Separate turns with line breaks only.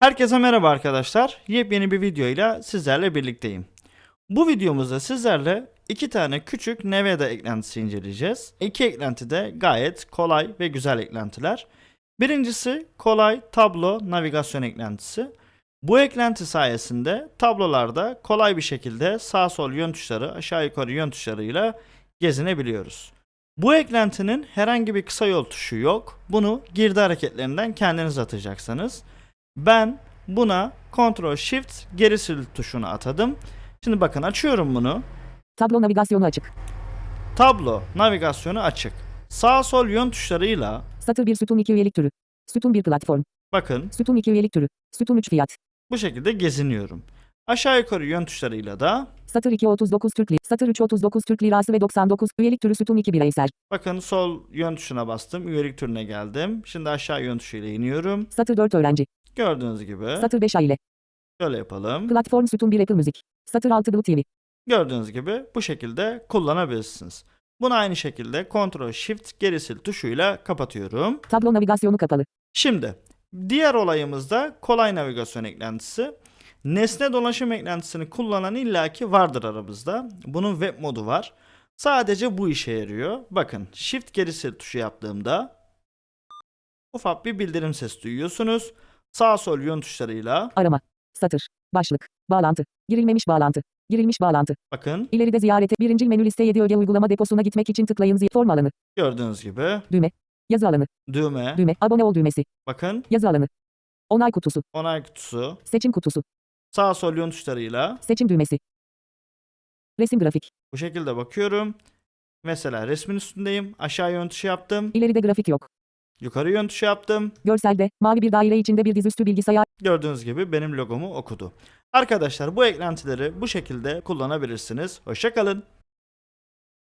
Herkese merhaba arkadaşlar. Yepyeni bir videoyla sizlerle birlikteyim. Bu videomuzda sizlerle iki tane küçük Nevada eklentisi inceleyeceğiz. İki eklenti de gayet kolay ve güzel eklentiler. Birincisi kolay tablo navigasyon eklentisi. Bu eklenti sayesinde tablolarda kolay bir şekilde sağ sol yön tuşları, aşağı yukarı yön tuşlarıyla gezinebiliyoruz. Bu eklentinin herhangi bir kısa yol tuşu yok. Bunu girdi hareketlerinden kendiniz atacaksınız. Ben buna Ctrl Shift geri sil tuşunu atadım. Şimdi bakın açıyorum bunu.
Tablo navigasyonu açık.
Tablo navigasyonu açık. Sağ sol yön tuşlarıyla
Satır 1 sütun 2 üyelik türü. Sütun 1 platform.
bakın
Sütun 2 üyelik türü. Sütun 3 fiyat.
bu şekilde geziniyorum. Aşağı yukarı yön tuşlarıyla da
Satır 2 39 Türk lirası. Satır 3 39 Türk lirası ve 99 üyelik türü sütun 2 bireysel.
bakın sol yön tuşuna bastım. Üyelik türüne geldim. Şimdi aşağı yön tuşuyla iniyorum.
Satır 4 öğrenci.
Gördüğünüz gibi
Satır 5 aile.
şöyle yapalım.
Platform sütun 1 Apple Müzik. Satır 6 Blue TV.
Gördüğünüz gibi bu şekilde kullanabilirsiniz. Bunu aynı şekilde Ctrl Shift geri sil tuşuyla kapatıyorum.
Tablo navigasyonu kapalı.
Şimdi diğer olayımız da kolay navigasyon eklentisi. Nesne dolaşım eklentisini kullanan illaki vardır aramızda. Bunun web modu var. Sadece bu işe yarıyor. Bakın Shift geri sil tuşu yaptığımda ufak bir bildirim sesi duyuyorsunuz. Sağ sol yön tuşlarıyla
Arama. Satır. Başlık. Bağlantı. Girilmemiş bağlantı. Girilmiş bağlantı.
bakın
İleride ziyarete birincil menü liste 7 öge uygulama deposuna gitmek için tıklayın zi- form alanı.
gördüğünüz gibi
Düğme. Yazı alanı.
düğme
Düğme. Abone ol düğmesi.
bakın
Yazı alanı. Onay kutusu.
onay kutusu
Seçim kutusu.
sağ sol yön tuşlarıyla
Seçim düğmesi. Resim grafik.
bu şekilde bakıyorum. Mesela resmin üstündeyim. Aşağı yön tuşu yaptım.
İleride grafik yok.
Yukarı yön tuşu yaptım.
Görselde mavi bir daire içinde bir dizüstü bilgisayar
Gördüğünüz gibi benim logomu okudu. Arkadaşlar bu eklentileri bu şekilde kullanabilirsiniz. Hoşçakalın.